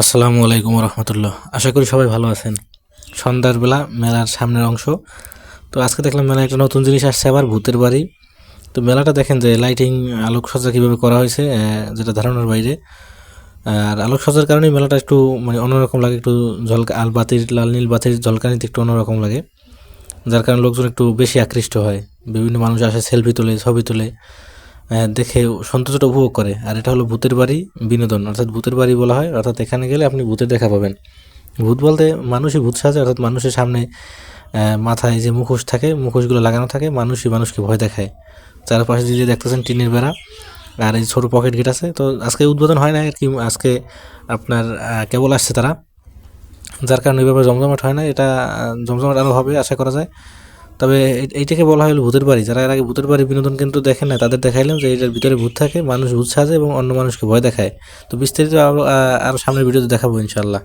আসসালামু আলাইকুম রহমতুল্লাহ। আশা করি সবাই ভালো আছেন। সন্ধ্যার বেলা মেলার সামনের অংশ। তো আজকে দেখলাম মেলায় একটা নতুন জিনিস আসছে আবার, ভূতের বাড়ি। তো মেলাটা দেখেন যে লাইটিং আলোকসজ্জা কীভাবে করা হয়েছে যেটা ধারণার বাইরে। আর আলোকসজ্জার কারণে মেলাটা একটু মানে অন্যরকম লাগে, একটু ঝলকা, আল বাতির, লাল নীল বাতির ঝলকানিতে একটু অন্যরকম লাগে। যার কারণে লোকজন একটু বেশি আকৃষ্ট হয়। বিভিন্ন মানুষ আসে সেলফি তোলে, ছবি তোলে। দেখে সৌন্দর্যটা উপভোগ করে। আর এটা হলো ভূতের বাড়ি, বিনোদন। অর্থাৎ ভূতের বাড়ি বলা হয়। অর্থাৎ এখানে গেলে আপনি ভূতের দেখা পাবেন। ভূত বলতে মানুষই ভূত সাজে, অর্থাৎ মানুষের সামনে মাথায় যে মুখোশ থাকে, মুখোশগুলো লাগানো থাকে, মানুষই মানুষকে ভয় দেখায়। চারপাশে যে দেখতেছেন টিনের বেড়া, আর এই ছোটো পকেট গেট আছে। তো আজকে উদ্বোধন হয় না আর কি আজকে আপনার কেবল আসছে তারা। যার কারণে ওইভাবে জমজমাট হয় না। এটা জমজমাট আরও হবে, আশা করা যায়। তবে এইটাকে বলা হলো ভূতের বাড়ি। যারা এর আগে ভূতের বাড়ি বিনোদন কেন্দ্র দেখেন না তাদের দেখাইলাম যে এটার ভিতরে ভূত থাকে, মানুষ ভূত সাজে এবং অন্য মানুষকে ভয় দেখায়। তো বিস্তারিত আরও সামনের ভিডিওতে দেখাবো ইনশাল্লাহ